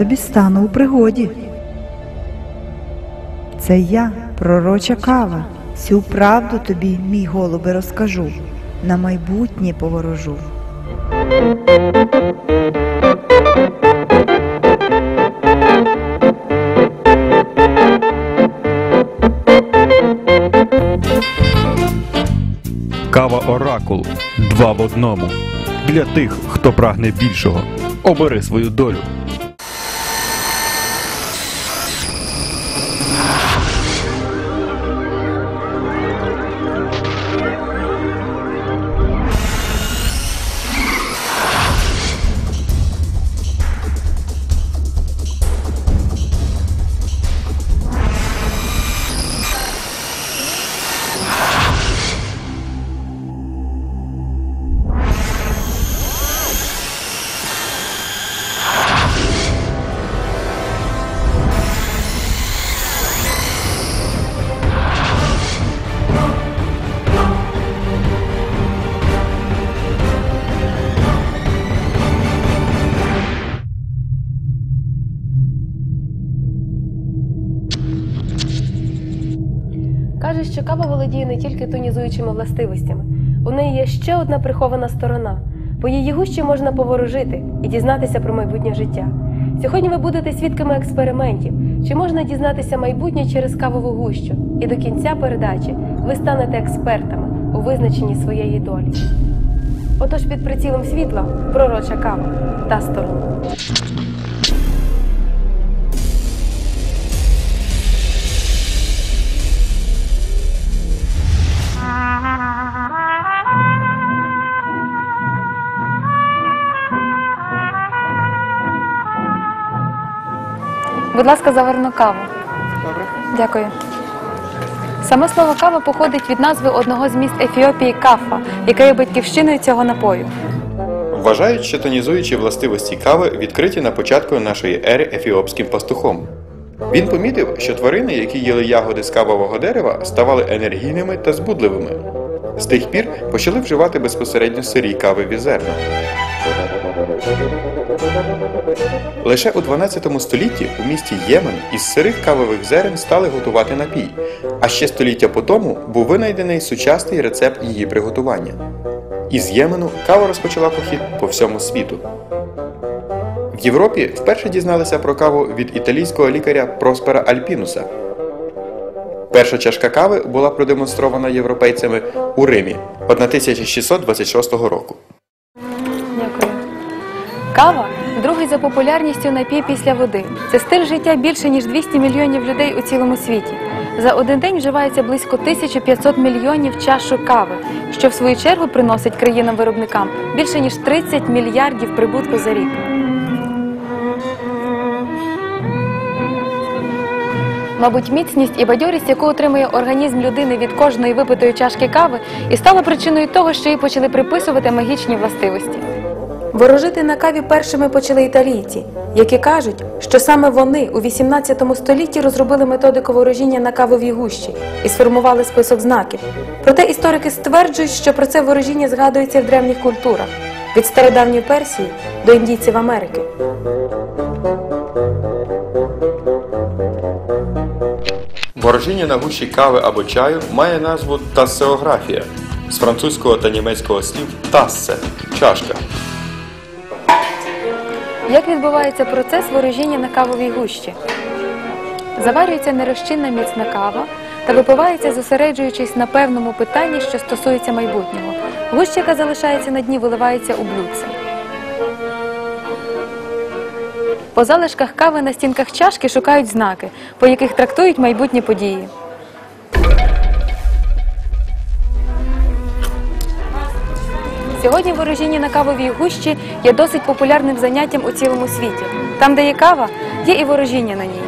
тобі стану у пригоді. Це я, пророча кава, всю правду тобі, мій голубе, розкажу, на майбутнє поворожу. Кава Оракул два в одному. Для тих, хто прагне більшого. Обери свою долю. Що кава володіє не тільки тонізуючими властивостями. У неї є ще одна прихована сторона. По її гущі можна поворожити і дізнатися про майбутнє життя. Сьогодні ви будете свідками експериментів, чи можна дізнатися майбутнє через кавову гущу. І до кінця передачі ви станете експертами у визначенні своєї долі. Отож під прицілом світла пророча кава та сторона. Будь ласка, заверну каву. Добре. Дякую. Саме слово кава походить від назви одного з міст Ефіопії Кафа, яке є батьківщиною цього напою. Вважають, що тонізуючі властивості кави відкриті на початку нашої ери ефіопським пастухом. Він помітив, що тварини, які їли ягоди з кавового дерева, ставали енергійними та збудливими. З тих пір почали вживати безпосередньо сирі кавові зерна. Лише у 12 столітті у місті Ємен із сирих кавових зерен стали готувати напій, а ще століття по тому був винайдений сучасний рецепт її приготування. Із Ємену кава розпочала похід по всьому світу. В Європі вперше дізналися про каву від італійського лікаря Проспера Альпінуса. Перша чашка кави була продемонстрована європейцями у Римі 1626 року. Дякую. Кава другий за популярністю напій після води. Це стиль життя більше ніж 200 мільйонів людей у цілому світі. За один день вживається близько 1500 мільйонів чашок кави, що в свою чергу приносить країнам-виробникам більше ніж 30 мільярдів прибутку за рік. Мабуть, міцність і бадьорість, яку отримує організм людини від кожної випитої чашки кави, і стала причиною того, що їй почали приписувати магічні властивості. Ворожити на каві першими почали італійці, які кажуть, що саме вони у 18 столітті розробили методику ворожіння на кавовій гущі і сформували список знаків. Проте історики стверджують, що про це ворожіння згадується в древніх культурах від стародавньої Персії до індійців Америки. Ворожіння на гущі кави або чаю має назву тассеографія з французького та німецького слів тассе чашка. Як відбувається процес ворожіння на кавовій гущі? Заварюється нерозчинна міцна кава та випивається, зосереджуючись на певному питанні, що стосується майбутнього. Гуща, яка залишається на дні, виливається у блюдце. По залишках кави на стінках чашки шукають знаки, по яких трактують майбутні події. Сьогодні ворожіння на кавовій гущі є досить популярним заняттям у цілому світі. Там, де є кава, є і ворожіння на ній.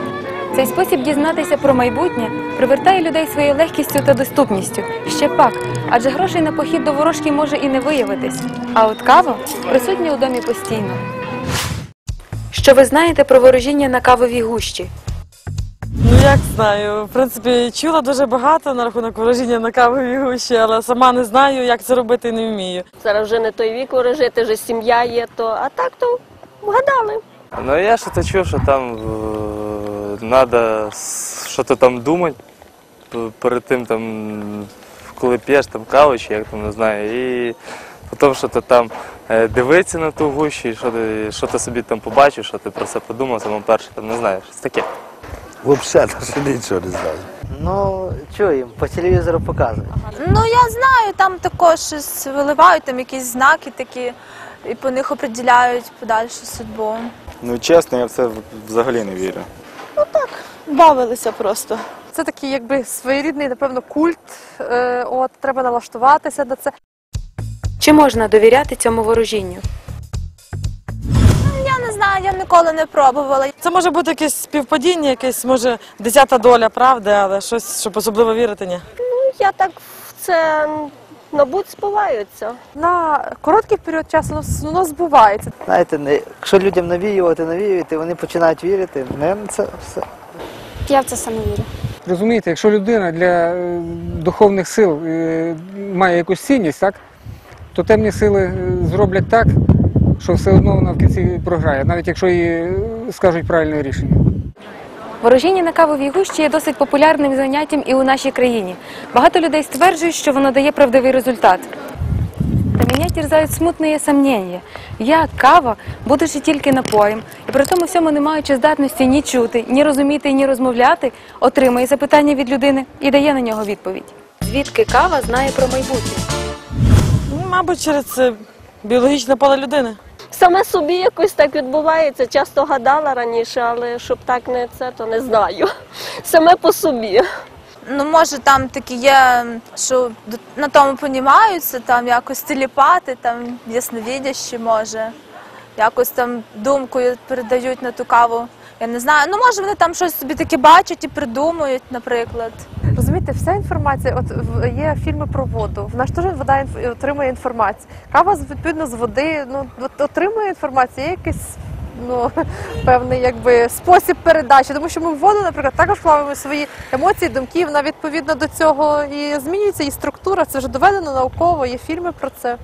Цей спосіб дізнатися про майбутнє привертає людей своєю легкістю та доступністю. Ще пак, адже грошей на похід до ворожки може і не виявитись. А от кава присутня у домі постійно. Що ви знаєте про ворожіння на кавовій гущі? Ну як знаю, в принципі, чула дуже багато на рахунок ворожіння на кавові гущі, але сама не знаю, як це робити і не вмію. Зараз вже не той вік ворожити, вже сім'я є, то а так то вгадали. Ну я що то чув, що там треба що то там думати перед тим, там, коли п'єш там каву, чи як там не знаю, і потім що то там е, дивитися на ту гущу, і що ти, що ти собі там побачив, що ти про це подумав, саме перше, там не знаю, щось таке. Взагалі, навіть нічого не знаю. Ну, чуємо, по телевізору показують. Ну я знаю, там також щось виливають, там якісь знаки такі, і по них определяють подальшу судьбу. Ну чесно, я в це взагалі не вірю. Ну так, Бавилися просто. Це такий, якби своєрідний, напевно, культ. Е, от треба налаштуватися на це. Чи можна довіряти цьому ворожінню? Я ніколи не пробувала. Це може бути якесь співпадіння, якесь, може, десята доля правди, але щось, щоб особливо вірити, ні. Ну, я так в це, мабуть, збуваються. На короткий період часу воно збувається. Знаєте, не, якщо людям навіювати, навіювати, вони починають вірити. Не, це все. Я в це саме вірю. Розумієте, якщо людина для е, духовних сил е, має якусь цінність, так, то темні сили е, зроблять так, що все одно вона в кінці програє, навіть якщо їй е, скажуть правильне рішення. Ворожіння на кавовій гущі є досить популярним заняттям і у нашій країні. Багато людей стверджують, що воно дає правдивий результат. Та меня терзають смутні сомнення. Я, кава, будучи тільки напоєм, і при тому всьому не маючи здатності ні чути, ні розуміти, ні розмовляти, отримує запитання від людини і дає на нього відповідь. Звідки кава знає про майбутнє? Ну, мабуть, через е, біологічне поле людини. Саме собі якось так відбувається. Часто гадала раніше, але щоб так не це, то не знаю. Саме по собі. Ну, може, там такі є, що на тому понімаються, там якось телепати, там ясновідящі, може, якось там думкою передають на ту каву. Я не знаю. Ну, може, вони там щось собі таке бачать і придумують, наприклад. Розумієте, вся інформація, от в- є фільми про воду. В нас теж вода інф- отримує інформацію. Кава з- відповідно з води ну, от отримує інформацію, є якийсь ну, певний якби, спосіб передачі. Тому що ми в воду, наприклад, також плаваємо свої емоції, думки. Вона відповідно до цього і змінюється її структура. Це вже доведено науково, є фільми про це.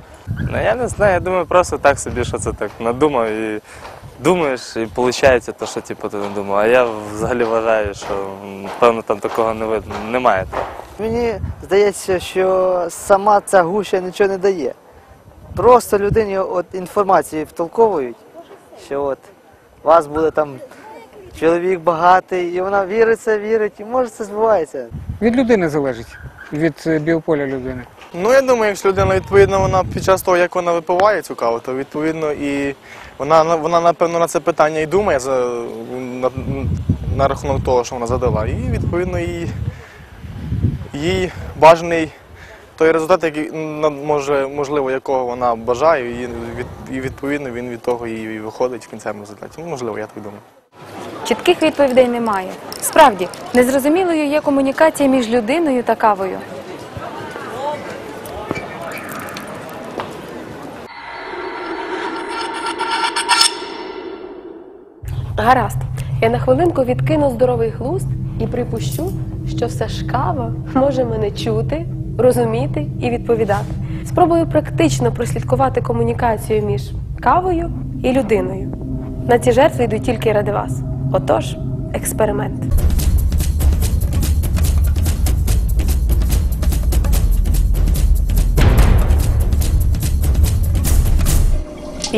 Ну я не знаю, я думаю, просто так собі, що це так надумав і думаєш, і виходить те, що типу, ти надумав. А я взагалі вважаю, що певно там такого не видно, немає. Мені здається, що сама ця гуща нічого не дає. Просто людині от інформацію втолковують, що от у вас буде там чоловік багатий, і вона вірить в це, вірить, і може це збувається. Від людини залежить, від е, біополя людини. Ну я думаю, якщо людина відповідно вона під час того, як вона випиває цю каву, то відповідно і вона вона напевно на це питання і думає за на, на рахунок того, що вона задала. І відповідно їй, їй бажаний той результат, який може, можливо, якого вона бажає, і, від, і відповідно він від того і виходить в кінцевому результаті. Ну, можливо, я так думаю. Чітких відповідей немає. Справді, незрозумілою є комунікація між людиною та кавою. Гаразд, я на хвилинку відкину здоровий глузд і припущу, що все ж кава може мене чути, розуміти і відповідати. Спробую практично прослідкувати комунікацію між кавою і людиною. На ці жертви йду тільки ради вас. Отож, експеримент.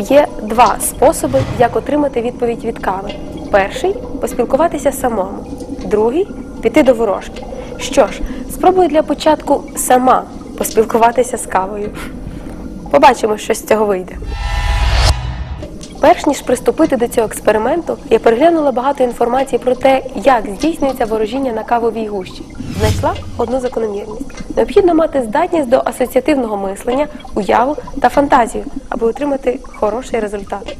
Є два способи, як отримати відповідь від кави. Перший поспілкуватися самому, другий піти до ворожки. Що ж, спробую для початку сама поспілкуватися з кавою. Побачимо, що з цього вийде. Перш ніж приступити до цього експерименту, я переглянула багато інформації про те, як здійснюється ворожіння на кавовій гущі. Знайшла одну закономірність. Необхідно мати здатність до асоціативного мислення, уяву та фантазію, аби отримати хороший результат.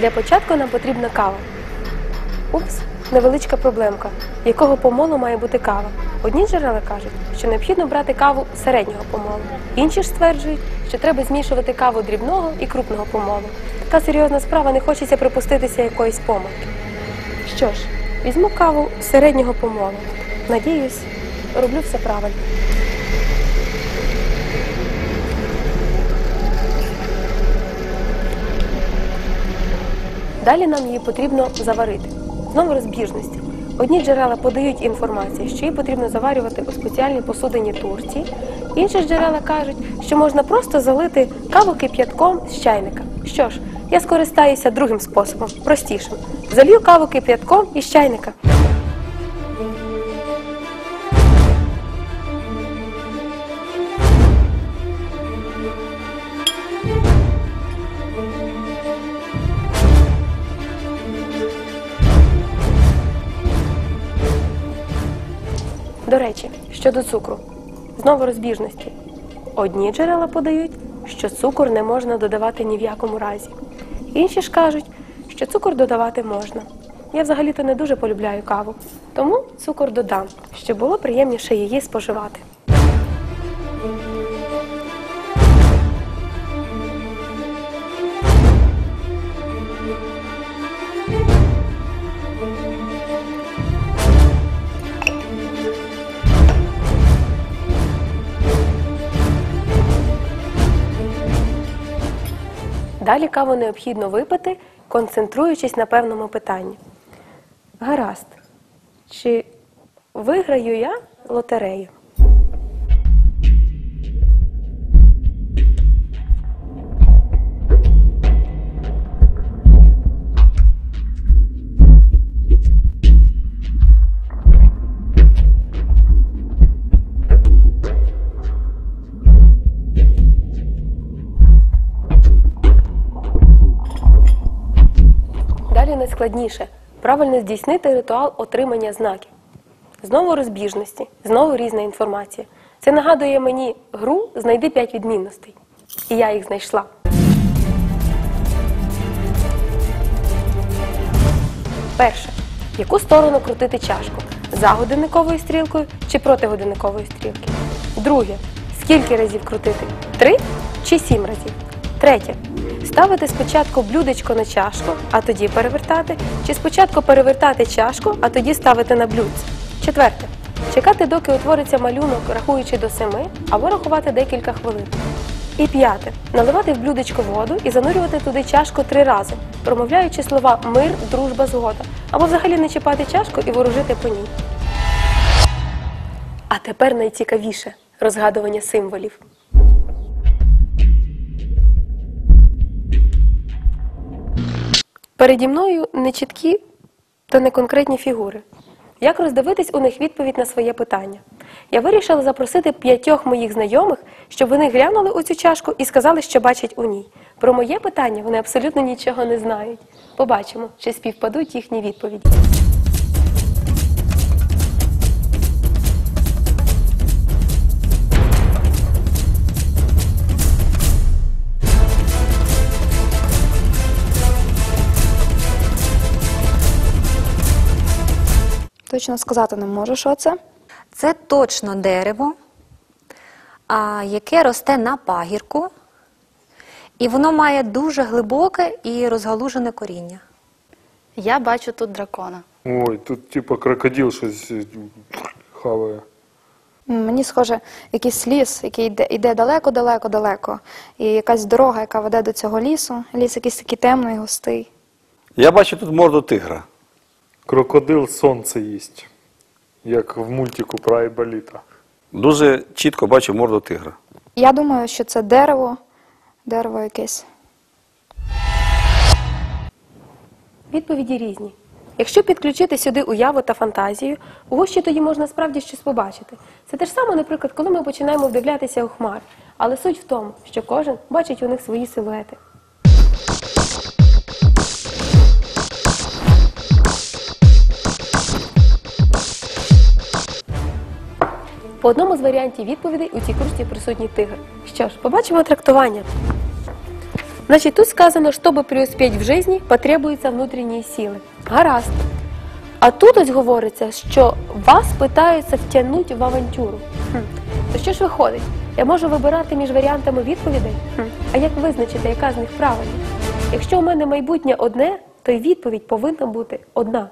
Для початку нам потрібна кава. Упс, невеличка проблемка. Якого помолу має бути кава? Одні джерела кажуть, що необхідно брати каву середнього помолу. Інші ж стверджують, що треба змішувати каву дрібного і крупного помолу. Така серйозна справа, не хочеться припуститися якоїсь помилки. Що ж, Візьму каву середнього помолу. Надіюсь, роблю все правильно. Далі нам її потрібно заварити. Знову розбіжності. Одні джерела подають інформацію, що її потрібно заварювати у спеціальній посудині турці. Інші джерела кажуть, що можна просто залити каву кип'ятком з чайника. Що ж, я скористаюся другим способом, простішим. Залью каву кип'ятком із чайника. Щодо цукру, знову розбіжності. Одні джерела подають, що цукор не можна додавати ні в якому разі. Інші ж кажуть, що цукор додавати можна. Я взагалі-то не дуже полюбляю каву, тому цукор додам, щоб було приємніше її споживати. Далі каву необхідно випити, концентруючись на певному питанні. Гаразд. Чи виграю я лотерею? Далі найскладніше правильно здійснити ритуал отримання знаків. Знову розбіжності, знову різна інформація. Це нагадує мені гру Знайди 5 відмінностей. І я їх знайшла. Перше. Яку сторону крутити чашку? За годинниковою стрілкою чи проти годинникової стрілки? Друге. Скільки разів крутити? Три чи сім разів? Третє. Ставити спочатку блюдечко на чашку, а тоді перевертати, чи спочатку перевертати чашку, а тоді ставити на блюдце. Четверте. Чекати, доки утвориться малюнок, рахуючи до семи, або рахувати декілька хвилин. І п'яте. Наливати в блюдечко воду і занурювати туди чашку три рази, промовляючи слова мир, дружба, згода, або взагалі не чіпати чашку і ворожити по ній. А тепер найцікавіше розгадування символів. Переді мною не чіткі та не конкретні фігури. Як роздивитись у них відповідь на своє питання? Я вирішила запросити п'ятьох моїх знайомих, щоб вони глянули у цю чашку і сказали, що бачать у ній. Про моє питання вони абсолютно нічого не знають. Побачимо, чи співпадуть їхні відповіді. Точно сказати не можу, що це. Це точно дерево, а, яке росте на пагірку, і воно має дуже глибоке і розгалужене коріння. Я бачу тут дракона. Ой, тут типа крокодил щось е, хаває. М, Мені схоже, якийсь ліс, який йде, йде далеко-далеко-далеко. І якась дорога, яка веде до цього лісу. Ліс якийсь такий темний, густий. Я бачу тут морду тигра. Крокодил сонце їсть, як в мультику про Айболіта. Дуже чітко бачу морду тигра. Я думаю, що це дерево, дерево якесь. Відповіді різні. Якщо підключити сюди уяву та фантазію, у гущі тоді можна справді щось побачити. Це те ж саме, наприклад, коли ми починаємо вдивлятися у хмар. Але суть в тому, що кожен бачить у них свої силуети. По одному з варіантів відповідей у цій кружці присутній тигр. Що ж, побачимо трактування. Значит, тут сказано, чтобы преуспеть в житті, потребуються внутрішні сили. Гаразд. А тут ось говориться, що вас питаються втягнути в авантюру. Хм. То що ж виходить? Я можу вибирати між варіантами відповідей? Хм. А як визначити, яка з них правильна? Якщо у мене майбутнє одне, то й відповідь повинна бути одна.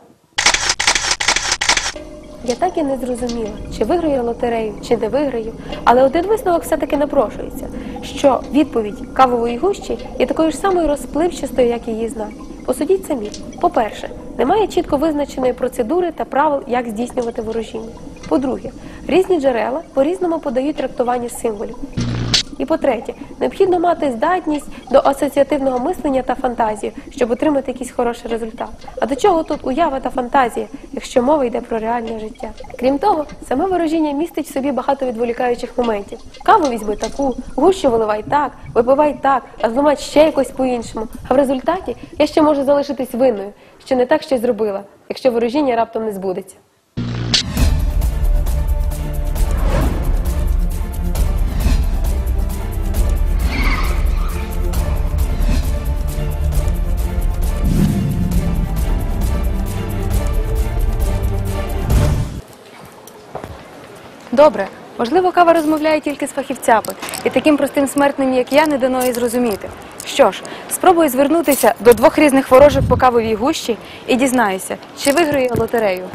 Я так і не зрозуміла, чи виграю лотерею, чи не виграю. Але один висновок все-таки напрошується, що відповідь кавової гущі є такою ж самою розпливчастою, як її знак. Посудіть самі. По-перше, немає чітко визначеної процедури та правил, як здійснювати ворожіння. По-друге, різні джерела по-різному подають трактування символів. І по-третє, необхідно мати здатність до асоціативного мислення та фантазію, щоб отримати якийсь хороший результат. А до чого тут уява та фантазія, якщо мова йде про реальне життя? Крім того, саме ворожіння містить в собі багато відволікаючих моментів. Каву візьми таку, гущу виливай так, випивай так, а зламать ще якось по-іншому. А в результаті я ще можу залишитись винною, що не так щось зробила, якщо ворожіння раптом не збудеться. Добре, можливо, кава розмовляє тільки з фахівцями, і таким простим смертним, як я, не дано її зрозуміти. Що ж, спробую звернутися до двох різних ворожок по кавовій гущі і дізнаюся, чи виграю я лотерею.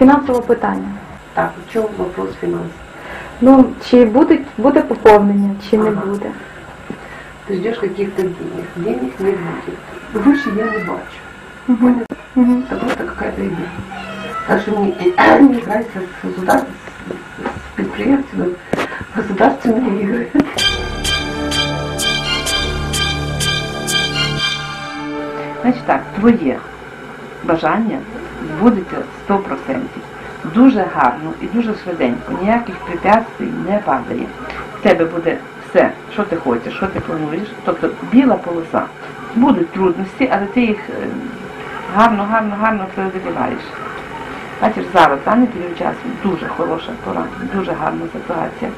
якби фінансове питання. Так, в чому вопрос фінансів? Ну, чи буде, буде поповнення, чи не буде. Ты ждешь каких-то денег. Денег не будет. Выше я не бачу. Угу. Угу. Это просто какая-то идея. Так что мне не играется с государством, с предприятиями, государственные игры. Значить так, твоє бажання збудеться 100%. Дуже гарно і дуже швиденько. Ніяких препятствий не падає. В тебе буде все, що ти хочеш, що ти плануєш. Тобто біла полоса. Будуть трудності, але ти їх е, гарно, гарно, гарно преодоліваєш. Бачиш, зараз, даний період часу, дуже хороша пора, дуже гарна ситуація.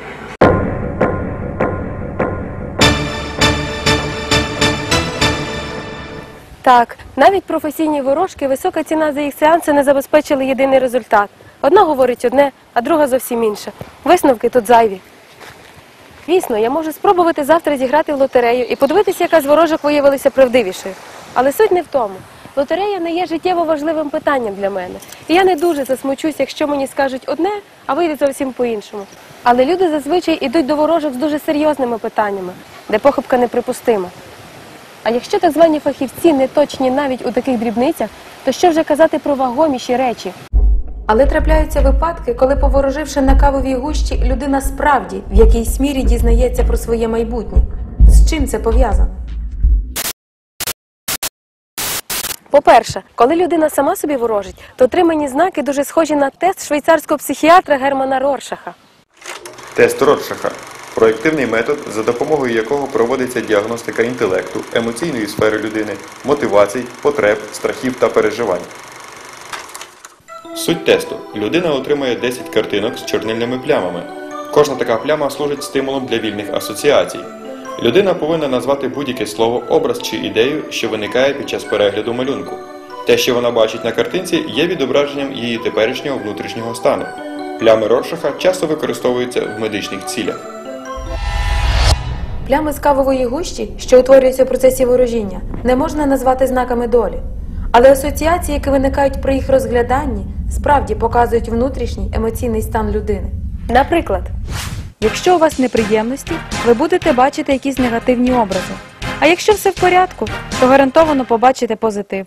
Так, навіть професійні ворожки, висока ціна за їх сеанси не забезпечили єдиний результат. Одна говорить одне, а друга зовсім інше. Висновки тут зайві. Звісно, я можу спробувати завтра зіграти в лотерею і подивитися, яка з ворожок виявилася правдивішою. Але суть не в тому. Лотерея не є життєво важливим питанням для мене. І я не дуже засмучусь, якщо мені скажуть одне, а вийде зовсім по-іншому. Але люди зазвичай ідуть до ворожок з дуже серйозними питаннями, де похибка неприпустима. А якщо так звані фахівці не точні навіть у таких дрібницях, то що вже казати про вагоміші речі? Але трапляються випадки, коли, повороживши на кавовій гущі, людина справді в якійсь мірі дізнається про своє майбутнє. З чим це пов'язано? По-перше, коли людина сама собі ворожить, то отримані знаки дуже схожі на тест швейцарського психіатра Германа Роршаха. Тест Ротшаха проєктивний метод, за допомогою якого проводиться діагностика інтелекту, емоційної сфери людини, мотивацій, потреб, страхів та переживань. Суть тесту. Людина отримує 10 картинок з чорнильними плямами. Кожна така пляма служить стимулом для вільних асоціацій. Людина повинна назвати будь-яке слово, образ чи ідею, що виникає під час перегляду малюнку. Те, що вона бачить на картинці, є відображенням її теперішнього внутрішнього стану. Плями Роршаха часто використовуються в медичних цілях. Плями з кавової гущі, що утворюються в процесі ворожіння, не можна назвати знаками долі. Але асоціації, які виникають при їх розгляданні, справді показують внутрішній емоційний стан людини. Наприклад, Якщо у вас неприємності, ви будете бачити якісь негативні образи. А якщо все в порядку, то гарантовано побачите позитив.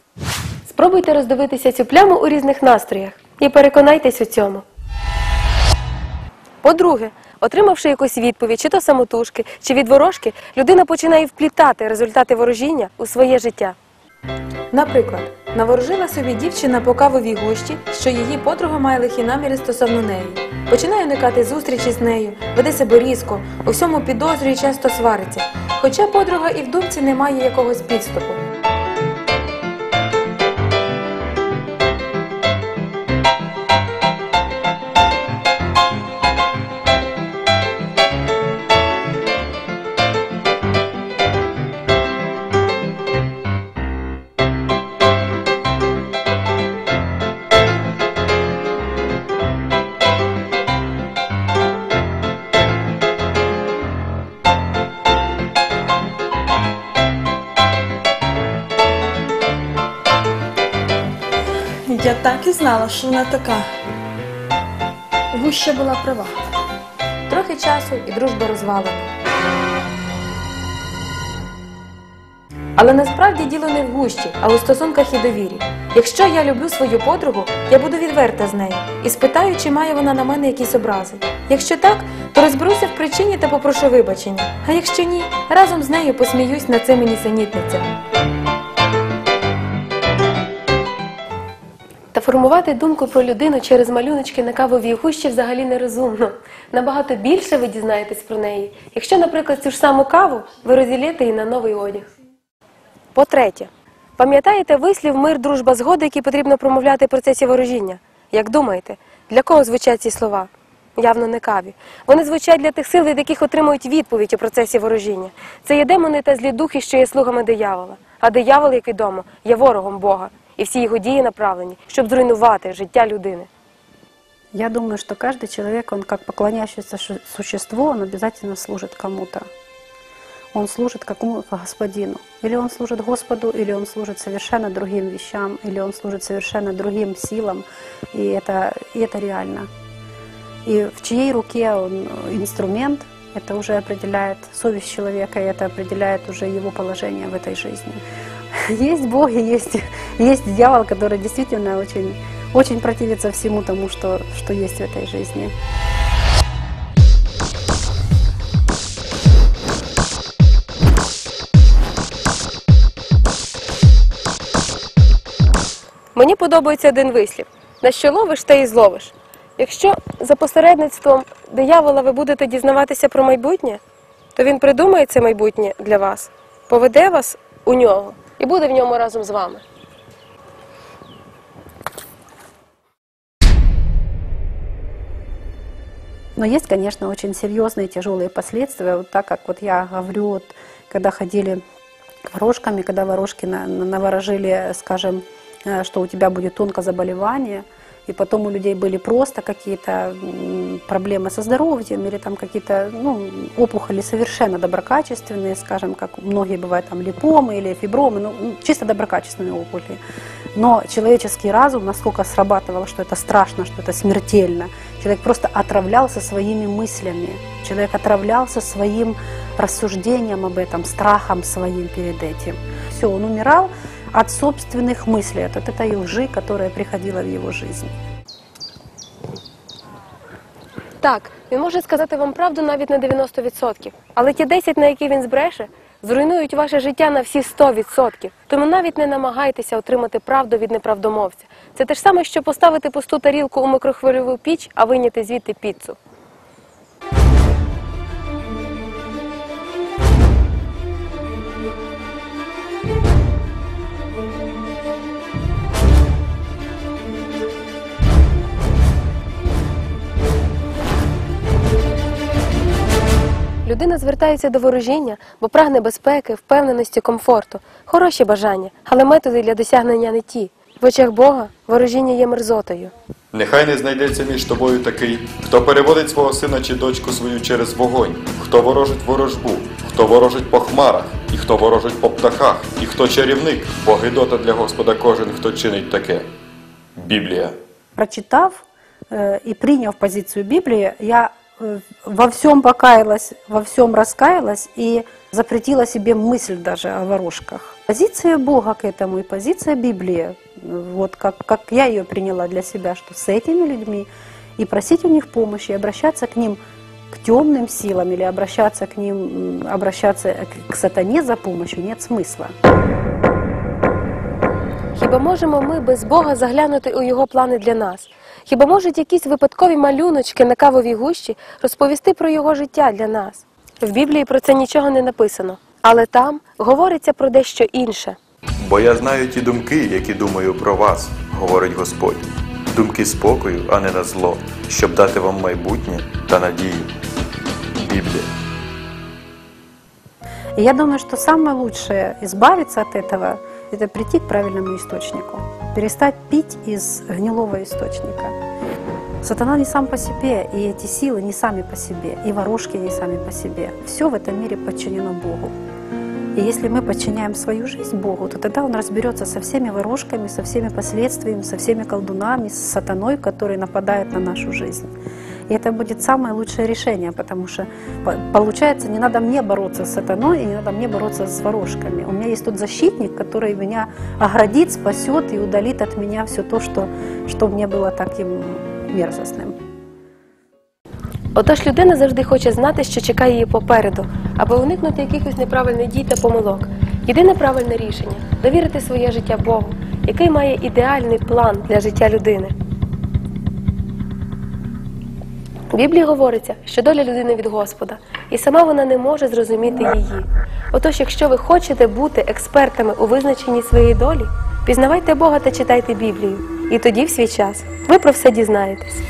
спробуйте роздивитися цю пляму у різних настроях і переконайтесь у цьому. По-друге, отримавши якусь відповідь, чи то самотужки, чи від ворожки, людина починає вплітати результати ворожіння у своє життя. Наприклад, наворожила собі дівчина по кавовій гущі, що її подруга має лихі наміри стосовно неї. Починає уникати зустрічі з нею, веде себе різко, у всьому підозрює часто свариться. Хоча подруга і в думці не має якогось підступу. Я так і знала, що вона така. Гуща була права. Трохи часу і дружба розвалена. Але насправді діло не в гущі, а у стосунках і довірі. Якщо я люблю свою подругу, я буду відверта з нею і спитаю, чи має вона на мене якісь образи. Якщо так, то розберуся в причині та попрошу вибачення. А якщо ні, разом з нею посміюсь над цими нісенітницями. Формувати думку про людину через малюночки на кавовій гущі взагалі нерозумно. Набагато більше ви дізнаєтесь про неї, якщо, наприклад, цю ж саму каву ви розділите і на новий одяг. По-третє, пам'ятаєте вислів мир, дружба, згода, який потрібно промовляти в процесі ворожіння? Як думаєте, для кого звучать ці слова? Явно не каві. Вони звучать для тих сил, від яких отримують відповідь у процесі ворожіння. Це є демони та злі духи, що є слугами диявола. А диявол, як відомо, є ворогом Бога, і всі його дії направлені, щоб зруйнувати життя людини. Я думаю, что каждый человек, он как поклоняющееся шу- существо, он обязательно служит кому-то. Он служит какому-то господину. Или он служит Господу, или он служит совершенно другим вещам, или он служит совершенно другим силам. И это, и это реально. И в чьей руке он э, инструмент, это уже определяет совесть человека, и это определяет уже его положение в этой жизни. Есть Бог и есть, есть дьявол, который действительно очень, очень противится всему тому, что, что есть в этой жизни. Мені подобається один вислів: на що ловиш, те і зловиш. Якщо за посередництвом диявола ви будете дізнаватися про майбутнє, то він придумає це майбутнє для вас, поведе вас у нього і буде в ньому разом з вами. Но есть, конечно, очень серьезные тяжелые последствия, вот так как вот я говорю, вот, когда ходили к ворожкам, и когда ворожки на- на- наворожили, скажем, э, что у тебя будет онкозаболевание, и потом у людей были просто какие-то проблемы со здоровьем или там какие-то ну, опухоли совершенно доброкачественные, скажем, как многие бывают там липомы или фибромы, ну, чисто доброкачественные опухоли. Но человеческий разум настолько срабатывал, что это страшно, что это смертельно. Человек просто отравлялся своими мыслями. Человек отравлялся своим рассуждением об этом, страхом своим перед этим. Все, он умирал от собственных мыслей, от, от этой лжи, которая приходила в его жизнь. Так, він може сказати вам правду навіть на 90%, але ті 10, на які він збреше, зруйнують ваше життя на всі 100%. Тому навіть не намагайтеся отримати правду від неправдомовця. Це те ж саме, що поставити пусту тарілку у микрохвильову піч, а вийняти звідти піцу. Людина звертається до ворожіння, бо прагне безпеки, впевненості, комфорту, хороші бажання, але методи для досягнення не ті. В очах Бога ворожіння є мерзотою. Нехай не знайдеться між тобою такий, хто переводить свого сина чи дочку свою через вогонь, хто ворожить ворожбу, хто ворожить по хмарах, і хто ворожить по птахах, і хто чарівник, бо гидота для Господа кожен, хто чинить таке. Біблія. Прочитав э, и приняв позицию Библии, я во всем покаялась, во всем раскаялась и запретила себе мысль даже о ворожках. Позиция Бога к этому и позиция Библии, вот как, как я ее приняла для себя, что с этими людьми и просить у них помощи, и обращаться к ним к темным силам или обращаться к ним, обращаться к- сатане за помощью нет смысла. Хіба можемо ми без Бога заглянути у його плани для нас? Хіба можуть якісь випадкові малюночки на кавовій гущі розповісти про його життя для нас? В Біблії про це нічого не написано, але там говориться про дещо інше. Бо я знаю ті думки, які думаю про вас, говорить Господь. Думки спокою, а не на зло, щоб дати вам майбутнє та надію. Біблія. Я думаю, что самое лучшее избавиться от этого – это прийти к правильному источнику, перестать пить из гнилого источника. Сатана не сам по себе, и эти силы не сами по себе, и ворожки не сами по себе. Все в этом мире подчинено Богу. И если мы подчиняем свою жизнь Богу, то тогда Он разберется со всеми ворожками, со всеми последствиями, со всеми колдунами, с сатаной, который нападает на нашу жизнь. И это будет самое лучшее решение, потому что по- получается, не надо мне бороться с сатаной, и не надо мне бороться с ворожками. У меня есть тот защитник, который меня оградит, спасет и удалит от меня все то, что, что мне было таким мерзостным. Отож людина завжди хоче знати, що чекає її попереду, аби уникнути якихось неправильних дій та помилок. Єдине правильне рішення довірити своє життя Богу, який має ідеальний план для життя людини. В Біблії говориться, що доля людини від Господа, і сама вона не може зрозуміти її. Отож, якщо ви хочете бути експертами у визначенні своєї долі, пізнавайте Бога та читайте Біблію, і тоді в свій час ви про все дізнаєтесь.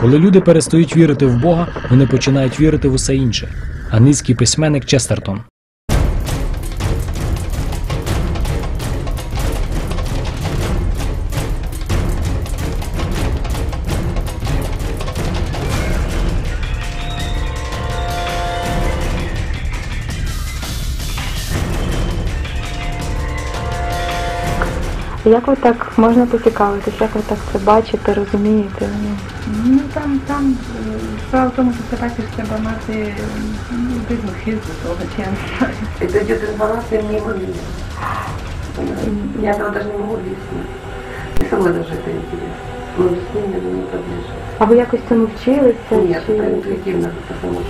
Коли люди перестають вірити в Бога, вони починають вірити в усе інше. Англійський письменник Честертон. Як ви так можна поцікавитись, як ви так це бачите, розумієте? Ну там, там е, справа в тому, що це бачиш, треба мати ну, видно хист до того, чи я не знаю. Это идет информация мимо меня. Я этого даже не могу объяснить. И самой даже это интересно. Но объяснение не подлежит. А ви якось цьому вчилися? Нет, чи- это интуитивно как-то само.